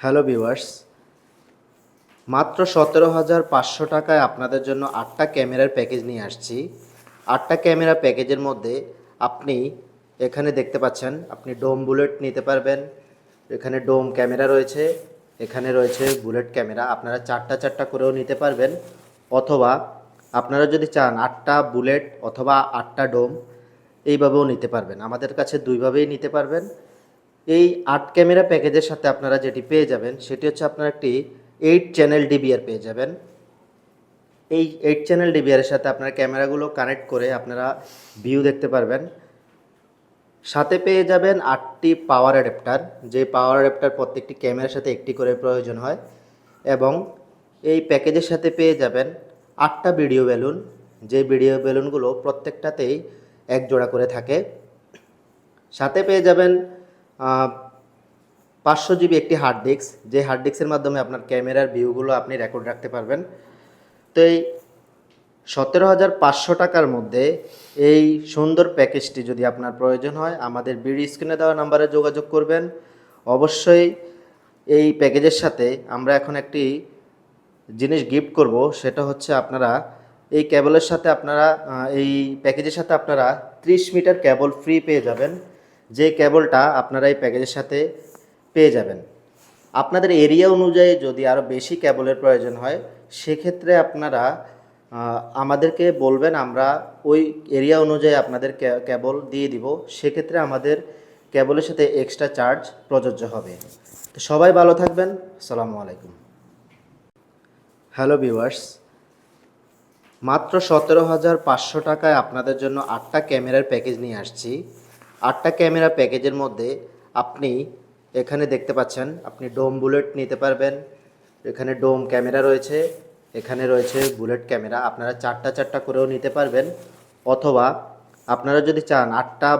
Hello viewers, মাত্র সতেরো হাজার পাঁচশো টাকায় আপনাদের জন্য আটটা ক্যামেরার প্যাকেজ নিয়ে আসছি। আটটা ক্যামেরা প্যাকেজের মধ্যে আপনি এখানে দেখতে পাচ্ছেন, আপনি ডোম বুলেট নিতে পারবেন। এখানে ডোম ক্যামেরা রয়েছে, এখানে রয়েছে বুলেট ক্যামেরা। আপনারা চারটা চারটা করেও নিতে পারবেন, অথবা আপনারা যদি চান আটটা বুলেট অথবা আটটা ডোম, এইভাবেও নিতে পারবেন। আমাদের কাছে দুইভাবেই নিতে পারবেন। এই আট ক্যামেরা প্যাকেজের সাথে আপনারা যেটি পেয়ে যাবেন, সেটি হচ্ছে আপনারা একটি এইট চ্যানেল ডিবিআর পেয়ে যাবেন। এই এইট চ্যানেল ডিবিআরের সাথে আপনার ক্যামেরাগুলো কানেক্ট করে আপনারা ভিউ দেখতে পারবেন। সাথে পেয়ে যাবেন আটটি পাওয়ার অ্যাডাপ্টার যে পাওয়ার অ্যাডাপ্টার প্রত্যেকটি ক্যামেরার সাথে একটি করে প্রয়োজন হয়। এবং এই প্যাকেজের সাথে পেয়ে যাবেন আটটা ভিডিও বেলুন যে ভিডিও বেলুনগুলো প্রত্যেকটাতেই এক জোড়া করে থাকে। সাথে পেয়ে যাবেন পাঁচশো জিবি একটি হার্ড ডিস্ক যে হার্ড ডিস্কের মাধ্যমে আপনার ক্যামেরার ভিউগুলো আপনি রেকর্ড রাখতে পারবেন। তো এই সতেরো হাজার পাঁচশো টাকার মধ্যে এই সুন্দর প্যাকেজটি যদি আপনার প্রয়োজন হয়, আমাদের বিডি স্ক্রিনে দেওয়া নাম্বারে যোগাযোগ করবেন। অবশ্যই এই প্যাকেজের সাথে আমরা এখন একটি জিনিস গিফট করব, সেটা হচ্ছে আপনারা এই কেবলের সাথে আপনারা এই প্যাকেজের সাথে আপনারা 30 মিটার কেবল ফ্রি পেয়ে যাবেন। যে কেবলটা আপনারা এই প্যাকেজের সাথে পেয়ে যাবেন। আপনাদের এরিয়া অনুযায়ী যদি আরও বেশি কেবলের প্রয়োজন হয়, সেক্ষেত্রে আপনারা আমাদেরকে বলবেন, আমরা ওই এরিয়া অনুযায়ী আপনাদের কেবল দিয়ে দিব। সেক্ষেত্রে আমাদের কেবলের সাথে এক্সট্রা চার্জ প্রযোজ্য হবে। তো সবাই ভালো থাকবেন। আসসালামু আলাইকুম। হ্যালো ভিউয়ার্স মাত্র সতেরো হাজার পাঁচশো টাকায় আপনাদের জন্য আটটা ক্যামেরার প্যাকেজ নিয়ে আসছি। আটটা ক্যামেরা প্যাকেজের মধ্যে আপনি এখানে দেখতে পাচ্ছেন, আপনি ডোম বুলেট নিতে পারবেন। এখানে ডোম ক্যামেরা রয়েছে, এখানে রয়েছে বুলেট ক্যামেরা। আপনারা চারটা চারটা করেও নিতে পারবেন। অথবা আপনারা যদি চান আটটা